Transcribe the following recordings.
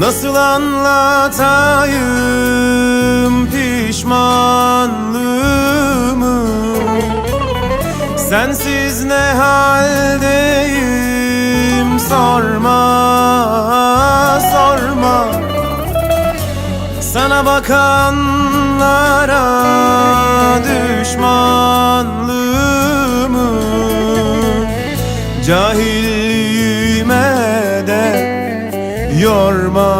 Nasıl anlatayım pişmanlığımı? Sensiz ne haldeyim? Sorma sorma. Sana bakanlara düşmanlığımı Cahilliğime de yorma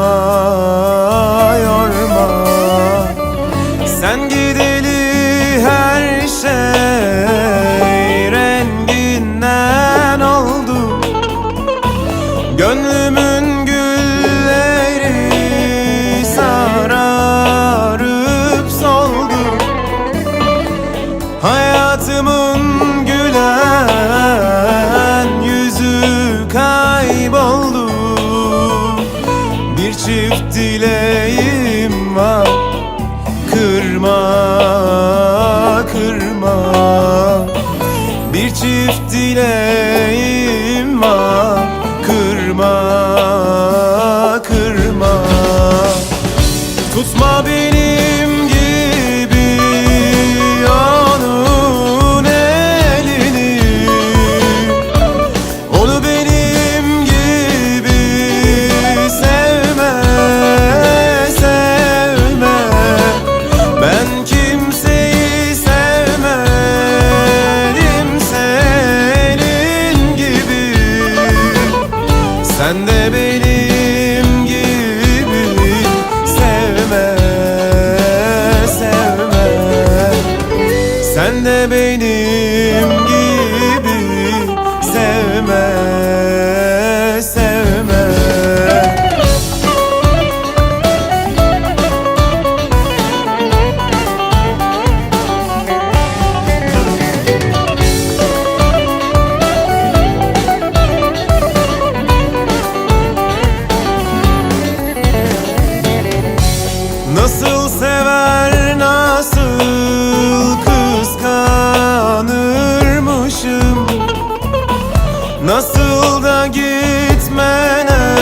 yorma. Sen gideli her şey renginden oldu. Gönlümün Sen de benim gibi sevme, sevme. Nasıl sever Nasıl da gitmene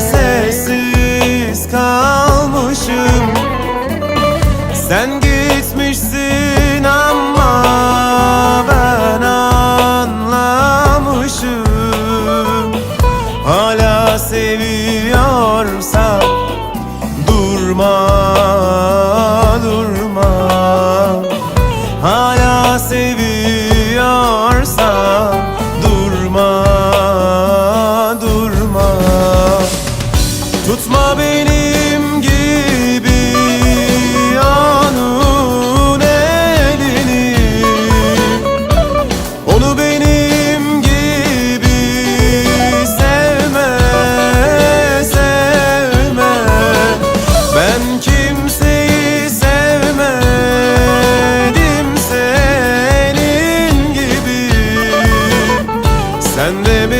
sessiz kalmışım. Sen gitmişsin ama ben anlamışım. Hala seviyorsan Durma, Sen de